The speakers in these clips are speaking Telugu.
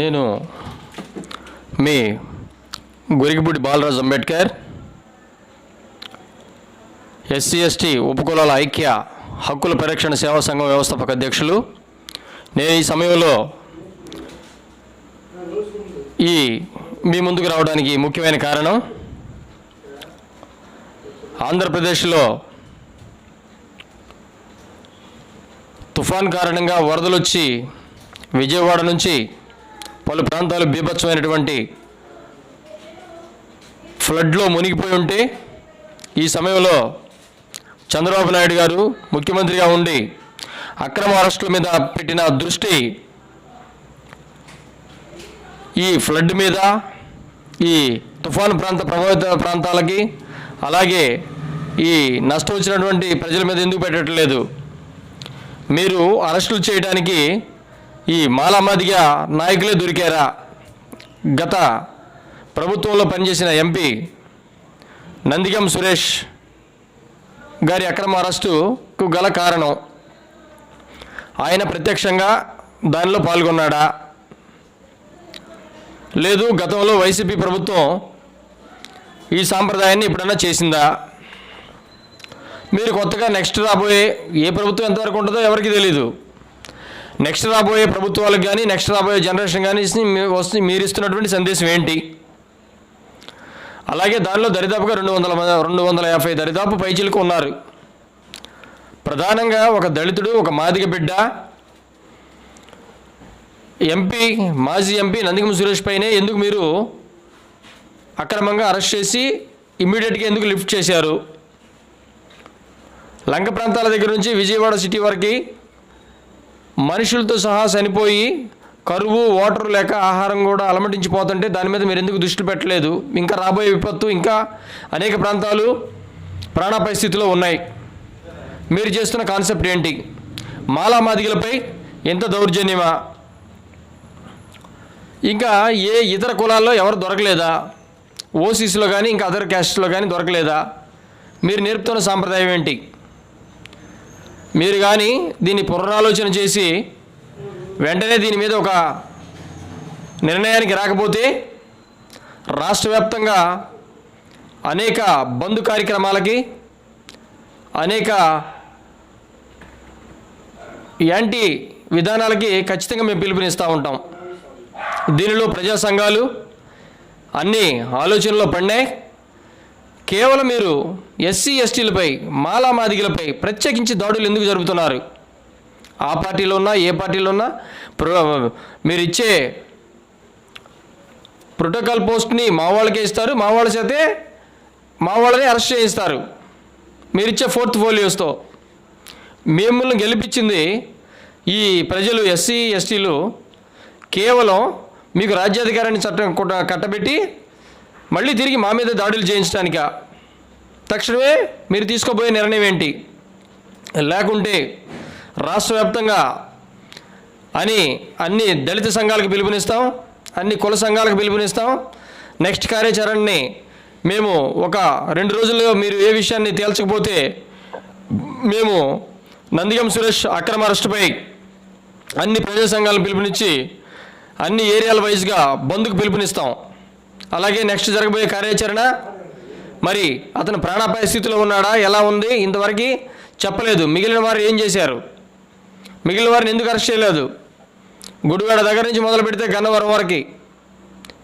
నేను మీ గురిగిపూడి బాలరాజు అంబేద్కర్ ఎస్సీ ఎస్టీ ఉపకులాల ఐక్య హక్కుల పరిరక్షణ సేవా సంఘం వ్యవస్థాపక అధ్యక్షులు. నేను ఈ సమయంలో ఈ మీ ముందుకు రావడానికి ముఖ్యమైన కారణం ఆంధ్రప్రదేశ్లో తుఫాన్ కారణంగా వరదలు వచ్చి విజయవాడ నుంచి పలు ప్రాంతాలు బీభత్సమైనటువంటి ఫ్లడ్లో మునిగిపోయి ఉంటే ఈ సమయంలో చంద్రబాబు నాయుడు గారు ముఖ్యమంత్రిగా ఉండి అక్రమ అరెస్టుల మీద పెట్టిన దృష్టి ఈ ఫ్లడ్ మీద ఈ తుఫాను ప్రాంత ప్రభావిత ప్రాంతాలకి అలాగే ఈ నష్టం వచ్చినటువంటి ప్రజల మీద ఎందుకు పెట్టట్లేదు? మీరు అరెస్టులు చేయడానికి ఈ మాలామాదిగా నాయకులే దొరికారా? గత ప్రభుత్వంలో పనిచేసిన ఎంపీ నందిగం సురేష్ గారి అక్రమ అరెస్టుకు గల కారణం. ఆయన ప్రత్యక్షంగా దానిలో పాల్గొన్నాడా? లేదు గతంలో వైసీపీ ప్రభుత్వం ఈ సాంప్రదాయాన్ని ఎప్పుడన్నా చేసిందా? మీరు కొత్తగా నెక్స్ట్ రాబోయే ఏ ప్రభుత్వం ఎంతవరకు ఉంటుందో ఎవరికి తెలీదు. నెక్స్ట్ రాబోయే ప్రభుత్వాలకు కానీ నెక్స్ట్ రాబోయే జనరేషన్ కానీ వస్తుంది మీరు ఇస్తున్నటువంటి సందేశం ఏంటి? అలాగే దానిలో దరిదాపుగా రెండు వందల మంది రెండు వందల యాభై దరిదాపు పైచిలకు ఉన్నారు. ప్రధానంగా ఒక దళితుడు ఒక మాదిగ బిడ్డ ఎంపీ మాజీ ఎంపీ నందిగం సురేష్ పైనే ఎందుకు మీరు అక్రమంగా అరెస్ట్ చేసి ఇమ్మీడియట్గా ఎందుకు లిఫ్ట్ చేశారు? లంక ప్రాంతాల దగ్గర నుంచి విజయవాడ సిటీ వరకు మనుషులతో సహా చనిపోయి కరువు వాటర్ లేక ఆహారం కూడా అలమటించిపోతుంటే దాని మీద మీరు ఎందుకు దృష్టి పెట్టలేదు? ఇంకా రాబోయే విపత్తు ఇంకా అనేక ప్రాంతాలు ప్రాణాపాయ స్థితిలో ఉన్నాయి. మీరు చేస్తున్న కాన్సెప్ట్ ఏంటి? మాలామాదిగలపై ఎంత దౌర్జన్యమా? ఇంకా ఏ ఇతర కులాల్లో ఎవరు దొరకలేదా? ఓసీసీలో కానీ ఇంకా అదర్ క్యాస్ట్లో కానీ దొరకలేదా? మీరు నేర్పుతున్న సాంప్రదాయం ఏంటి? మీరు కానీ దీన్ని పునరాలోచన చేసి వెంటనే దీని మీద ఒక నిర్ణయానికి రాకపోతే రాష్ట్ర వ్యాప్తంగా అనేక బంధు కార్యక్రమాలకి అనేక యాంటీ విధానాలకి ఖచ్చితంగా మేము పిలుపునిస్తూ ఉంటాం. దీనిలో ప్రజా సంఘాలు అన్ని ఆలోచనలో పడినాయి. కేవలం మీరు ఎస్సీ ఎస్టీలపై మాలామాదిగలపై ప్రత్యేకించి దాడులు ఎందుకు జరుపుతున్నారు? ఆ పార్టీలో ఉన్నా ఏ పార్టీలో ఉన్నా మీరు ఇచ్చే ప్రోటోకాల్ పోస్ట్ని మా వాళ్ళకే ఇస్తారు. మా వాళ్ళ చేతే మా వాళ్ళని అరెస్ట్ చేయిస్తారు. మీరిచ్చే ఫోర్త్ ఫోలియోస్తో మిమ్మల్ని గెలిపించింది ఈ ప్రజలు ఎస్సీ ఎస్టీలు కేవలం మీకు రాజ్యాధికారాన్ని చట్టం కట్టబెట్టి మళ్ళీ తిరిగి మా మీద దాడులు చేయించడానిక? తక్షణమే మీరు తీసుకోబోయే నిర్ణయం ఏంటి? లేకుంటే రాష్ట్ర వ్యాప్తంగా అని అన్ని దళిత సంఘాలకు పిలుపునిస్తాం అన్ని కుల సంఘాలకు పిలుపునిస్తాం. నెక్స్ట్ కార్యాచరణని మేము ఒక రెండు రోజుల్లో మీరు ఏ విషయాన్ని తేల్చకపోతే మేము నందిగం సురేష్ అక్రమ అరెస్టుపై అన్ని ప్రజా సంఘాలను పిలుపునిచ్చి అన్ని ఏరియాల వైజ్గా బంద్కు పిలుపునిస్తాం. అలాగే నెక్స్ట్ జరగబోయే కార్యాచరణ. మరి అతను ప్రాణాపాయ స్థితిలో ఉన్నాడా? ఎలా ఉంది? ఇంతవరకు చెప్పలేదు. మిగిలిన వారు ఏం చేశారు? మిగిలిన వారిని ఎందుకు అరెస్ట్ చేయలేదు? గుడివాడ దగ్గర నుంచి మొదలు పెడితే గన్నవరం వరకు.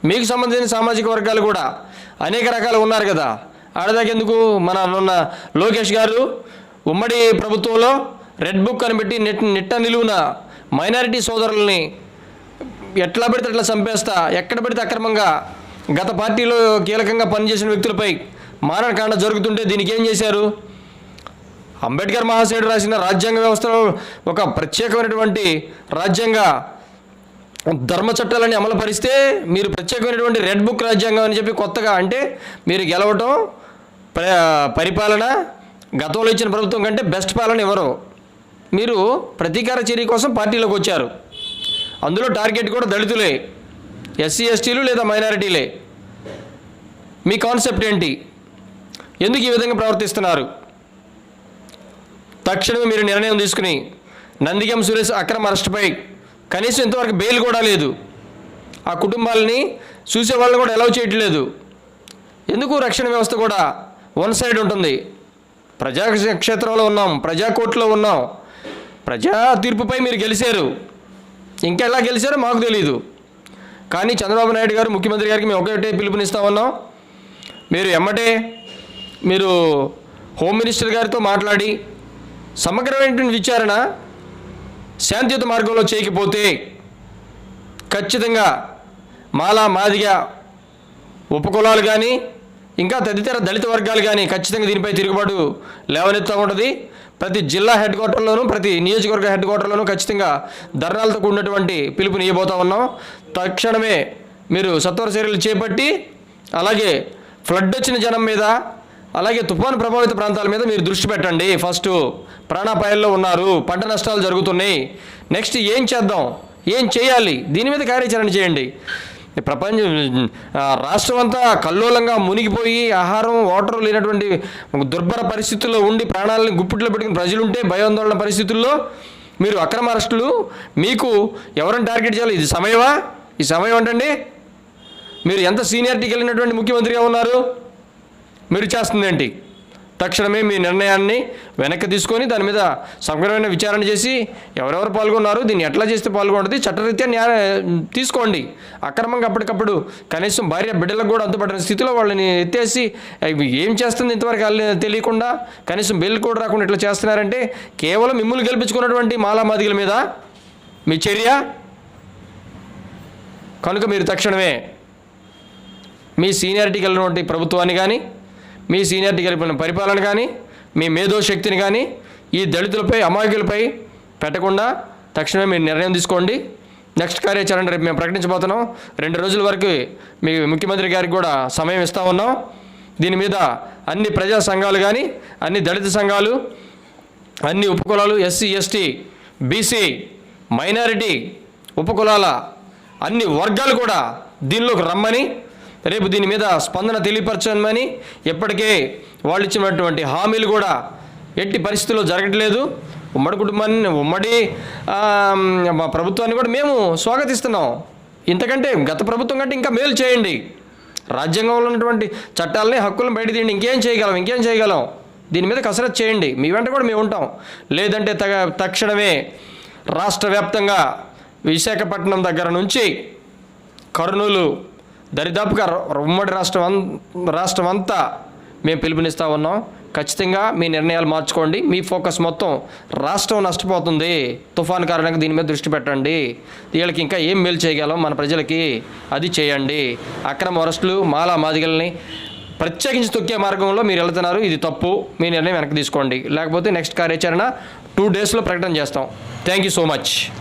మీకు సంబంధించిన సామాజిక వర్గాలు కూడా అనేక రకాలు ఉన్నారు కదా. ఆడదాకెందుకు మన ఉన్న లోకేష్ గారు ఉమ్మడి ప్రభుత్వంలో రెడ్ బుక్ అని పెట్టి నెట్ నిట్ట నిలువున మైనారిటీ సోదరుల్ని ఎట్లా పెడితే అట్లా చంపేస్తా ఎక్కడ పెడితే అక్రమంగా గత పార్టీలో కీలకంగా పనిచేసిన వ్యక్తులపై మారణకాండ జరుగుతుంటే దీనికి ఏం చేశారు? అంబేద్కర్ మహాశయుడు రాసిన రాజ్యాంగ వ్యవస్థలో ఒక ప్రత్యేకమైనటువంటి రాజ్యాంగ ధర్మ చట్టాలని అమలుపరిస్తే మీరు ప్రత్యేకమైనటువంటి రెడ్ బుక్ రాజ్యాంగం అని చెప్పి కొత్తగా అంటే మీరు గెలవటం పరిపాలన గతంలో ఇచ్చిన ప్రభుత్వం కంటే బెస్ట్ పాలన ఎవరు. మీరు ప్రతీకార చర్య కోసం పార్టీలోకి వచ్చారు. అందులో టార్గెట్ కూడా దళితులే. ఎస్సీ ఎస్టీలు లేదా మైనారిటీలే? మీ కాన్సెప్ట్ ఏంటి? ఎందుకు ఈ విధంగా ప్రవర్తిస్తున్నారు? తక్షణమే మీరు నిర్ణయం తీసుకుని నందిగం సురేష్ అక్రమ అరెస్ట్పై కనీసం ఇంతవరకు బెయిల్ కూడా లేదు. ఆ కుటుంబాలని చూసే వాళ్ళని కూడా అలౌ చేయట్లేదు. ఎందుకు రక్షణ వ్యవస్థ కూడా వన్ సైడ్ ఉంటుంది? ప్రజా క్షేత్రంలో ఉన్నాం ప్రజా కోర్టులో ఉన్నాం. ప్రజా తీర్పుపై మీరు గెలిచారు. ఇంకా ఎలా గెలిచారో మాకు తెలియదు కానీ చంద్రబాబు నాయుడు గారు ముఖ్యమంత్రి గారికి మేము ఒకటే పిలుపునిస్తా ఉన్నాం మీరు ఎమ్మటే మీరు హోమ్ మినిస్టర్ గారితో మాట్లాడి సమగ్రమైనటువంటి విచారణ శాంతియుత మార్గంలో చేయకపోతే ఖచ్చితంగా మాలా మాదిగా ఉపకులాలు కానీ ఇంకా తదితర దళిత వర్గాలు కానీ ఖచ్చితంగా దీనిపై తిరుగుబాటు లేవనెత్తా ఉంటుంది. ప్రతి జిల్లా హెడ్ క్వార్టర్లోనూ ప్రతి నియోజకవర్గ హెడ్ క్వార్టర్లోనూ ఖచ్చితంగా ధర్నాలతో కూడినటువంటి పిలుపుని ఇవ్వబోతా ఉన్నాం. తక్షణమే మీరు సత్వర చర్యలు చేపట్టి అలాగే ఫ్లడ్ వచ్చిన జనం మీద అలాగే తుఫాను ప్రభావిత ప్రాంతాల మీద మీరు దృష్టి పెట్టండి. ఫస్ట్ ప్రాణాపాయాల్లో ఉన్నారు. పంట నష్టాలు జరుగుతున్నాయి. నెక్స్ట్ ఏం చేద్దాం? ఏం చేయాలి? దీని మీద కార్యాచరణ చేయండి. ప్రపంచ రాష్ట్రం అంతా కల్లోలంగా మునిగిపోయి ఆహారం వాటర్ లేనటువంటి దుర్భర పరిస్థితుల్లో ఉండి ప్రాణాలను గుప్పిట్లో పెట్టుకుని ప్రజలుంటే భయాందోళన పరిస్థితుల్లో మీరు అక్రమ అరెస్టులు మీకు ఎవరిని టార్గెట్ చేయాలి? ఇది సమయమా? ఈ సమయం ఏంటండి? మీరు ఎంత సీనియారిటీకి వెళ్ళినటువంటి ముఖ్యమంత్రిగా ఉన్నారు? మీరు చేస్తుందేంటి తక్షణమే మీ నిర్ణయాన్ని వెనక్కి తీసుకొని దాని మీద సమగ్రమైన విచారణ చేసి ఎవరెవరు పాల్గొన్నారు దీన్ని ఎట్లా చేస్తే పాల్గొంటుంది చట్టరీత్యా న్యాయ తీసుకోండి. అక్రమంగా అప్పటికప్పుడు కనీసం భార్య బిడ్డలకు కూడా అంతుపడిన స్థితిలో వాళ్ళని ఎత్తేసి ఏం చేస్తుంది ఇంతవరకు తెలియకుండా? కనీసం బెయిల్ కూడా రాకుండా ఇట్లా చేస్తున్నారంటే కేవలం మిమ్మల్ని గెలిపించుకున్నటువంటి మాలామాదిగల మీద మీ చర్య? కనుక మీరు తక్షణమే మీ సీనియారిటీకి వెళ్ళినటువంటి ప్రభుత్వాన్ని కానీ మీ సీనియారిటీ కలిగిన పరిపాలన కానీ మీ మేధోశక్తిని కానీ ఈ దళితులపై అమాయకులపై పెట్టకుండా తక్షణమే మీరు నిర్ణయం తీసుకోండి. నెక్స్ట్ కార్యాచరణ రేపు మేము ప్రకటించబోతున్నాం. రెండు రోజుల వరకు మీ ముఖ్యమంత్రి గారికి కూడా సమయం ఇస్తా ఉన్నాం. దీని మీద అన్ని ప్రజా సంఘాలు కానీ అన్ని దళిత సంఘాలు అన్ని ఉపకులాలు ఎస్సీ ఎస్టీ బీసీ మైనారిటీ ఉపకులాల అన్ని వర్గాలు కూడా దీనిలోకి రమ్మని రేపు దీని మీద స్పందన తెలియపరచమని ఎప్పటికే వాళ్ళు ఇచ్చినటువంటి హామీలు కూడా ఎట్టి పరిస్థితుల్లో జరగట్లేదు. ఉమ్మడి కుటుంబాన్ని ఉమ్మడి మా ప్రభుత్వాన్ని కూడా మేము స్వాగతిస్తున్నాం. ఇంతకంటే గత ప్రభుత్వం కంటే ఇంకా మేలు చేయండి. రాజ్యాంగంలో ఉన్నటువంటి చట్టాలని హక్కులను బయట తీయండి. ఇంకేం చేయగలం ఇంకేం చేయగలం. దీని మీద కసరత్ చేయండి. మీ వెంట కూడా మేము ఉంటాం. లేదంటే తగ తక్షణమే రాష్ట్ర వ్యాప్తంగా విశాఖపట్నం దగ్గర నుంచి కర్నూలు దరిదాపుగా ఉమ్మడి రాష్ట్రం రాష్ట్రం అంతా మేము పిలుపునిస్తూ ఉన్నాం. ఖచ్చితంగా మీ నిర్ణయాలు మార్చుకోండి. మీ ఫోకస్ మొత్తం రాష్ట్రం నష్టపోతుంది. తుఫాన్ కారణంగా దీని మీద దృష్టి పెట్టండి. వీళ్ళకి ఇంకా ఏం మేలు చేయగలం? మన ప్రజలకి అది చేయండి. అక్రమ అరెస్టులు మాలా మాదిగల్ని ప్రత్యేకించి తొక్కే మార్గంలో మీరు వెళ్తున్నారు. ఇది తప్పు. మీ నిర్ణయం వెనక్కి తీసుకోండి. లేకపోతే నెక్స్ట్ కార్యాచరణ టూ డేస్లో ప్రకటన చేస్తాం. Thank you so much.